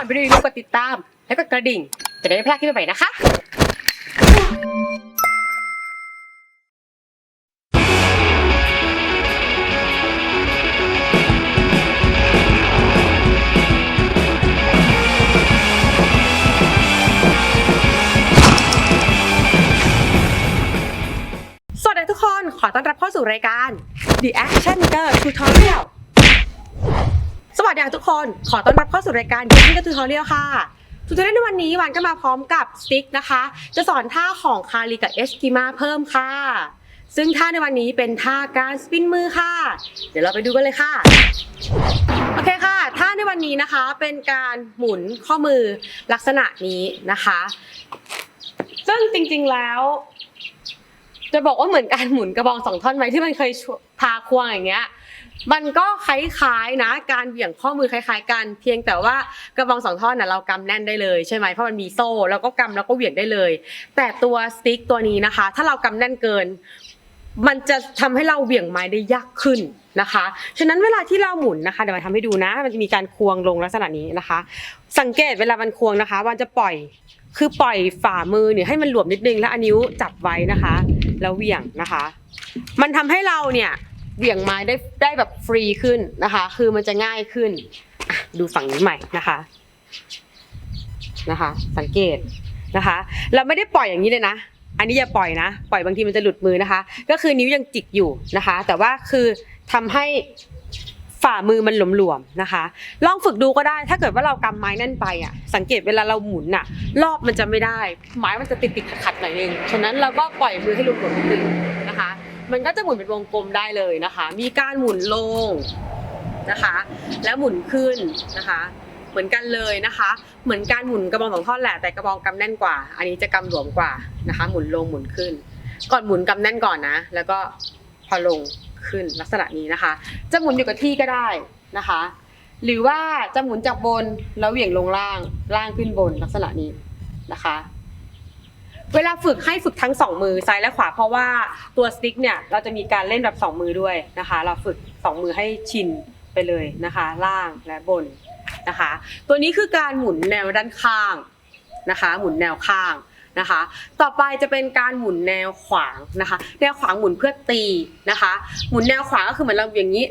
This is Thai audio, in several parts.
อนไปดูอย่าลืมกดติดตาม แล้วก็กระดิ่ง จะได้ไม่พลาดคลิปใหม่ๆนะคะสวัสดีทุกคน ขอต้อนรับเข้าสู่รายการ The Action Girl Tutorial วัสดีค่ะทุกคน ขอต้อนรับเข้าสู่รายการ The Action Girl Tutorial ค่ะทูตอเรียลในวันนี้วันก็มาพร้อมกับสติ๊กนะคะ จะสอนท่าของคารีกับเอสกิมาเพิ่มค่ะ ซึ่งท่าในวันนี้เป็นท่าการสปินมือค่ะ เดี๋ยวเราไปดูกันเลยค่ะ โอเคค่ะ ท่าในวันนี้นะคะเป็นการหมุนข้อมือลักษณะนี้นะคะ ซึ่งจริงๆแล้ว จะบอกว่าเหมือนการหมุนกระบองสองท่อนไหมที่มันเคยชว พาควงอย่างเงี้ยมันก็คล้ายๆนะ การเหวี่ยงข้อมือคล้ายๆกัน เพียงแต่ว่ากระบองสองท่อนน่ะเรากำแน่นได้เลยใช่ไหมเพราะมันมีโซ่แล้วก็กำแล้วก็เหวี่ยงได้เลย แต่ตัวสติ๊กตัวนี้นะคะ ถ้าเรากำแน่นเกิน มันจะทำให้เราเหวี่ยงไม้ได้ยากขึ้นนะคะ ฉะนั้นเวลาที่เราหมุนนะคะเดี๋ยวมาทำให้ดูนะ มันจะมีการควงลงลักษณะนี้นะคะ สังเกตเวลามันควงนะคะ มันจะปล่อยคือปล่อยฝ่ามือเนี่ยให้มันหลวมนิดนึงแล้วอนิ้วจับไว้นะคะ แล้วเหวี่ยงนะคะ มันทำให้เราเนี่ย เหวี่ยงไม้ได้ได้แบบฟรีขึ้นนะคะ คือมันจะง่ายขึ้นดูฝั่งนี้ใหม่นะคะนะคะ สังเกตนะคะ เราไม่ได้ปล่อยอย่างนี้เลยนะ อันนี้อย่าปล่อยนะ ปล่อยบางทีมันจะหลุดมือนะคะ ก็คือนิ้วยังจิกอยู่นะคะ แต่ว่าคือทำให้ฝ่ามือมันหลวมๆนะคะ ลองฝึกดูก็ได้ ถ้าเกิดว่าเรากำไม้แน่นไปอะ สังเกตเวลาเราหมุนอะ รอบมันจะไม่ได้ ไม้มันจะติดติดๆขัดๆหน่อยนึง ฉะนั้นเราก็ปล่อยมือให้หลวมๆนิดนึง มันก็จะหมุนเป็นวงกลมได้เลยนะคะ มีการหมุนลงนะคะ แล้วหมุนขึ้นนะคะ เหมือนกันเลยนะคะ เหมือนการหมุนกระบองสองท่อนแหละแต่กระบองกำแน่นกว่า อันนี้จะกำหลวมกว่านะคะ หมุนลงหมุนขึ้น ก่อนหมุนกำแน่นก่อนนะ แล้วก็พอลงขึ้นลักษณะนี้นะคะ จะหมุนอยู่กับที่ก็ได้นะคะ หรือว่าจะหมุนจากบนแล้วเหวี่ยงลงล่างล่างขึ้นบนลักษณะนี้นะคะ เวลาฝึกให้ฝึกทั้งสองมือซ้ายและขวาเพราะว่าตัวสติ๊กเนี่ยเราจะมีการเล่นแบบสองมือด้วยนะคะ เราฝึกสองมือให้ชินไปเลยนะคะ ล่างและบนนะคะ ตัวนี้คือการหมุนแนวด้านข้างนะคะ หมุนแนวข้างนะคะ ต่อไปจะเป็นการหมุนแนวขวางนะคะ แนวขวางหมุนเพื่อตีนะคะ หมุนแนวขวางก็คือเหมือนเราอย่างนี้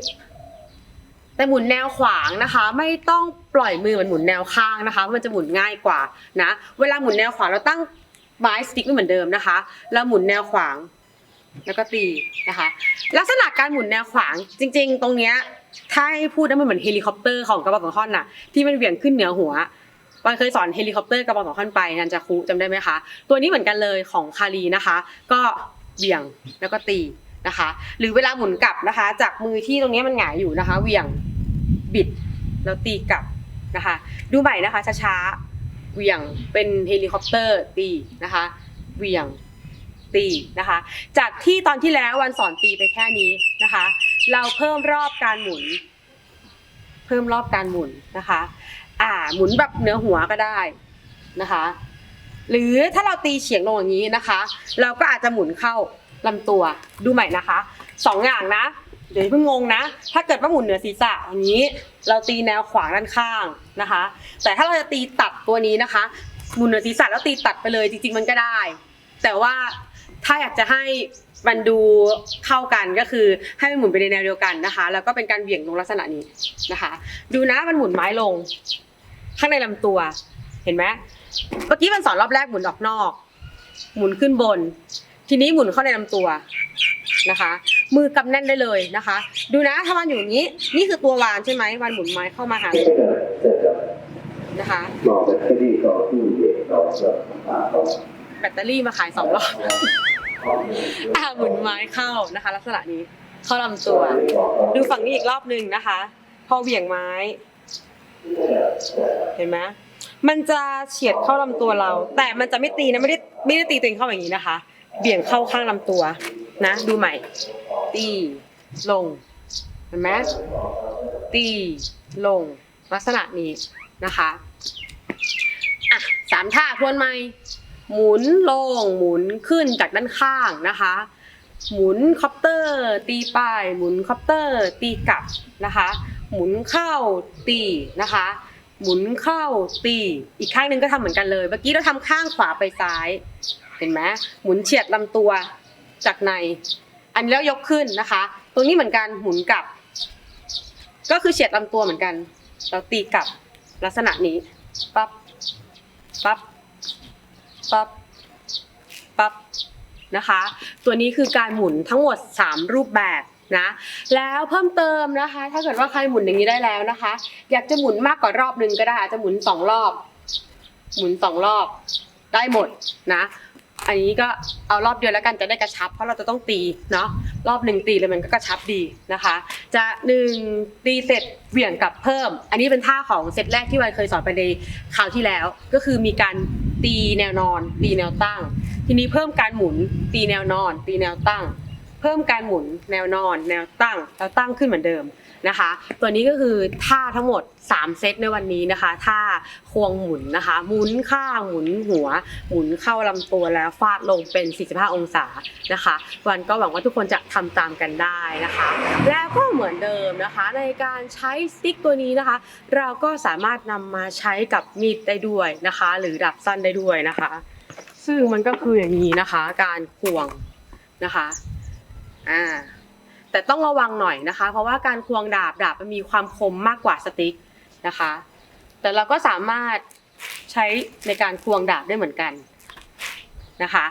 แต่หมุนแนวขวางนะคะ ไม่ต้องปล่อยมือเหมือนหมุนแนวข้างนะคะ มันจะหมุนง่ายกว่านะ เวลาหมุนแนวขวางเราตั้ง ไม้สติ๊กไม่เหมือนเดิมนะคะเราหมุนแนวขวาง แล้วก็ตีนะคะ ลักษณะการหมุนแนวขวางจริง ๆ ตรงเนี้ยถ้าให้พูดนะมันเหมือนเฮลิคอปเตอร์ของกระบอกสองท่อนน่ะที่มันเหวี่ยงขึ้นเหนือหัววันเคยสอนเฮลิคอปเตอร์กระบอกสองท่อนไปนันจาคุจำได้ไหมคะ ตัวนี้เหมือนกันเลยของคารีนะคะ ก็เหวี่ยงแล้วก็ตีนะคะ หรือเวลาหมุนกลับนะคะ จากมือที่ตรงนี้มันหงายอยู่นะคะเหวี่ยงบิดแล้วตีกลับนะคะ ดูใหม่นะคะช้าๆ เหวี่ยงเป็นเฮลิคอปเตอร์ตีนะคะเหวี่ยงตีนะคะ จากที่ตอนที่แล้ววันสอนตีไปแค่นี้นะคะ เราเพิ่มรอบการหมุน เพิ่มรอบการหมุนนะคะ อ่าหมุนแบบเหนือหัวก็ได้นะคะ หรือถ้าเราตีเฉียงลงอย่างนี้นะคะ เราก็อาจจะหมุนเข้าลำตัวดูใหม่นะคะสองอย่างนะ เดี๋ยวเพิ่งงงนะ ถ้าเกิดว่าหมุนเหนือศีรษะอย่างนี้ เราตีแนวขวางด้านข้างนะคะ แต่ถ้าเราจะตีตัดตัวนี้นะคะ หมุนเหนือศีรษะแล้วตีตัดไปเลยจริง ๆ มันก็ได้ แต่ว่าถ้าอยากจะให้มันดูเข้ากันก็คือให้มันหมุนไปในแนวเดียวกันนะคะ แล้วก็เป็นการเหวี่ยงลงลักษณะนี้นะคะ ดูนะมันหมุนไม้ลง ข้างในลำตัว เห็นไหมเมื่อกี้มันสอนรอบแรกหมุนออกนอก หมุนขึ้นบน ทีนี้หมุนเข้าในลำตัว นะคะ มือกำแน่นได้เลยนะคะ ดูนะถ้ามันอยู่อย่างนี้ นี่คือตัววานใช่ไหมวานหมุนไม้เข้ามาหานะคะแบตเตอรี่ต่อตู้เย็นต่อเครื่องต่างๆต่อแบตเตอรี่มาขายสองรอบอ่าหมุนไม้เข้านะคะ ลักษณะนี้เข้าลำตัว ดูฝั่งนี้อีกรอบหนึ่งนะคะ พอเหวี่ยงไม้ เห็นไหมมันจะเฉียดเข้าลำตัวเรา แต่มันจะไม่ตีนะไม่ได้ไม่ได้ตีตัวเองเข้าอย่างนี้นะคะเบี่ยงเข้าข้างลำตัว นะ ดูใหม่ ตี ลง เห็นไหมตี ลง ลักษณะนี้นะคะอะสามท่าทวนใหม่ หมุนลง หมุนขึ้นจากด้านข้างนะคะ หมุนคอปเตอร์ ตีไป หมุนคอปเตอร์ ตีกลับนะคะ หมุนเข้าตีนะคะหมุนเข้าตีอีกข้างหนึ่งก็ทำเหมือนกันเลย เมื่อกี้เราทำข้างขวาไปซ้าย เห็นไหมหมุนเฉียดลำตัว จากใน อันนี้แล้วยกขึ้นนะคะ ตรงนี้เหมือนกันหมุนกลับ ก็คือเฉียดลำตัวเหมือนกัน เราตีกลับลักษณะนี้ปั๊บปั๊บปั๊บปั๊บนะคะ ตัวนี้คือการหมุนทั้งหมด 3 รูปแบบนะแล้วเพิ่มเติมนะคะ ถ้าเกิดว่าใครหมุนอย่างนี้ได้แล้วนะคะ อยากจะหมุนมากกว่ารอบหนึ่งก็ได้อาจจะหมุนสองรอบ หมุนสองรอบได้หมดนะ อันนี้ก็เอารอบเดียวแล้วกันจะได้กระชับ เพราะเราจะต้องตีเนาะรอบหนึ่งตีเลยมันก็กระชับดีนะคะ จะหนึ่งตีเสร็จเหวี่ยงกลับเพิ่ม อันนี้เป็นท่าของเซตแรกที่วันเคยสอนไปในคราวที่แล้ว ก็คือมีการตีแนวนอน ตีแนวตั้ง ทีนี้เพิ่มการหมุนตีแนวนอน ตีแนวตั้ง เพิ่มการหมุนแนวนอน แนวตั้งแล้วตั้งขึ้นเหมือนเดิมนะคะ ตัวนี้ก็คือท่าทั้งหมด 3 เซตในวันนี้นะคะท่าควงหมุนนะคะหมุนข้างหมุนหัว หมุนเข้าลำตัวแล้วฟาดลงเป็น 45 องศานะคะ วันก็หวังว่าทุกคนจะทำตามกันได้นะคะ แล้วก็เหมือนเดิมนะคะ ในการใช้สติ๊กตัวนี้นะคะ เราก็สามารถนำมาใช้กับมีดได้ด้วยนะคะ หรือดับสั้นได้ด้วยนะคะ ซึ่งมันก็คืออย่างนี้นะคะ การควงนะคะ อ่าแต่ต้องระวังหน่อยนะคะ เพราะว่าการควงดาบดาบมันมีความคมมากกว่าสติ๊กนะคะ แต่เราก็สามารถใช้ในการควงดาบได้เหมือนกันนะคะ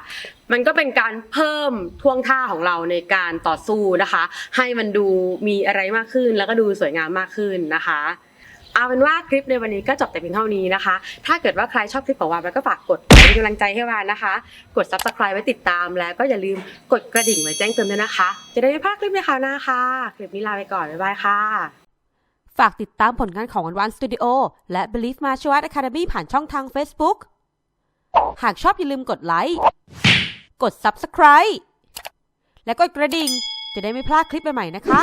มันก็เป็นการเพิ่มท่วงท่าของเราในการต่อสู้นะคะ ให้มันดูมีอะไรมากขึ้นแล้วก็ดูสวยงามมากขึ้นนะคะ เอาเป็นว่าคลิปในวันนี้ก็จบแต่เพียงเท่านี้นะคะ ถ้าเกิดว่าใครชอบคลิปของวานก็ฝากกดเป็นกำลังใจให้วานนะคะ กด subscribe ไว้ติดตามแล้วก็อย่าลืมกดกระดิ่งไว้แจ้งเตือนด้วยนะคะ จะได้ไม่พลาดคลิปในคราวหน้าค่ะ คลิปนี้ลาไปก่อน บ๊ายบายค่ะ ฝากติดตามผลงานของวันวันสตูดิโอและ Believe Martial Arts Academy ผ่านช่องทาง Facebook หากชอบอย่าลืมกดไลค์ กด Subscribe และกดกระดิ่ง จะได้ไม่พลาดคลิปใหม่ๆนะคะ